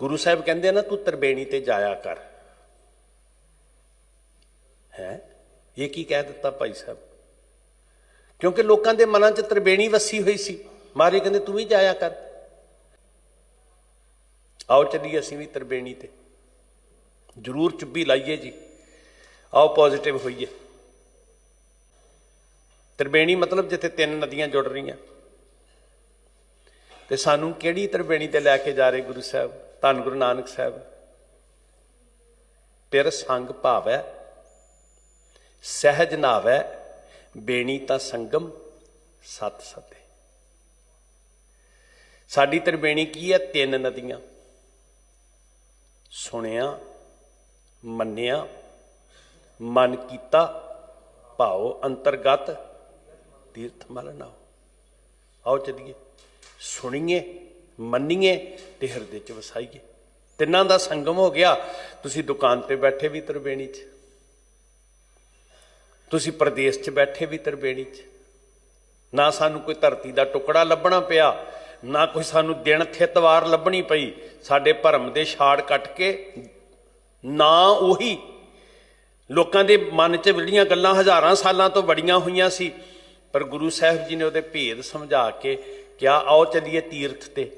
ਗੁਰੂ ਸਾਹਿਬ ਕਹਿੰਦੇ ਆ ਨਾ, ਤੂੰ ਤਰਬੇਣੀ ਤੇ ਜਾਇਆ ਕਰ। ਹੈ? ਇਹ ਕੀ ਕਹਿ ਦਿੱਤਾ ਭਾਈ ਸਾਹਿਬ? ਕਿਉਂਕਿ ਲੋਕਾਂ ਦੇ ਮਨਾਂ 'ਚ ਤਰਬੇਣੀ ਵਸੀ ਹੋਈ ਸੀ। ਮਾਰੇ ਕਹਿੰਦੇ, ਤੂੰ ਵੀ ਜਾਇਆ ਕਰ। ਆਓ ਚੱਲੀਏ ਅਸੀਂ ਵੀ ਤਰਬੇਣੀ ਤੇ। ਜ਼ਰੂਰ ਚੁੱਭੀ ਲਾਈਏ ਜੀ। ਆਓ ਪੋਜ਼ਿਟਿਵ ਹੋਈਏ। ਤਰਬੇਣੀ ਮਤਲਬ ਜਿੱਥੇ ਤਿੰਨ ਨਦੀਆਂ ਜੁੜ ਰਹੀਆਂ। ਤੇ ਸਾਨੂੰ ਕਿਹੜੀ ਤਰਬੇਣੀ ਤੇ ਲੈ ਕੇ ਜਾ ਰਹੇ ਗੁਰੂ ਸਾਹਿਬ? ਧੰਨ ਗੁਰੂ ਨਾਨਕ ਸਾਹਿਬ। ਪਿਰ ਸੰਗ ਭਾਵੈ, ਸਹਿਜ ਨਾਵੈ, ਬੇਣੀ ਤਾਂ ਸੰਗਮ, ਸਤ ਸਤੇ। ਸਾਡੀ ਤਰਬੇਣੀ ਕੀ ਹੈ? ਤਿੰਨ ਨਦੀਆਂ। ਸੁਣਿਆ, ਮੰਨਿਆ, ਮਨ ਕੀਤਾ, ਭਾਉ, ਅੰਤਰਗਤ, ਤੀਰਥ ਮਲ ਨਾਓ ਆਓ ਚੱਲੀਏ। ਸੁਣੀਏ, ਮੰਨੀਏ ਤੇ ਹਿਰਦੇ ਚ ਵਸਾਈਏ। ਤਿੰਨਾਂ ਦਾ ਸੰਗਮ ਹੋ ਗਿਆ। ਤੁਸੀਂ ਦੁਕਾਨ ਤੇ ਬੈਠੇ ਵੀ ਤਰਬੇਣੀ ਚ। ਤੁਸੀਂ ਪ੍ਰਦੇਸ਼ ਚ ਬੈਠੇ ਵੀ ਤਰਬੇਣੀ ਚ। ਨਾ ਸਾਨੂੰ ਕੋਈ ਧਰਤੀ ਦਾ ਟੁਕੜਾ ਲੱਭਣਾ ਪਿਆ, ਨਾ ਕੋਈ ਸਾਨੂੰ ਦਿਨ ਥਿਤਵਾਰ ਲੱਭਣੀ ਪਈ। ਸਾਡੇ ਭਰਮ ਦੇ ਛਾੜ ਕੱਟ ਕੇ ਨਾ ਉਹੀ। ਲੋਕਾਂ ਦੇ ਮਨ 'ਚ ਜਿਹੜੀਆਂ ਗੱਲਾਂ ਹਜ਼ਾਰਾਂ ਸਾਲਾਂ ਤੋਂ ਬੜੀਆਂ ਹੋਈਆਂ ਸੀ। ਪਰ ਗੁਰੂ ਸਾਹਿਬ ਜੀ ਨੇ ਉਹਦੇ ਭੇਦ ਸਮਝਾ ਕੇ ਕਿਹਾ ਆਓ ਚੱਲੀਏ ਤੀਰਥ ਤੇ।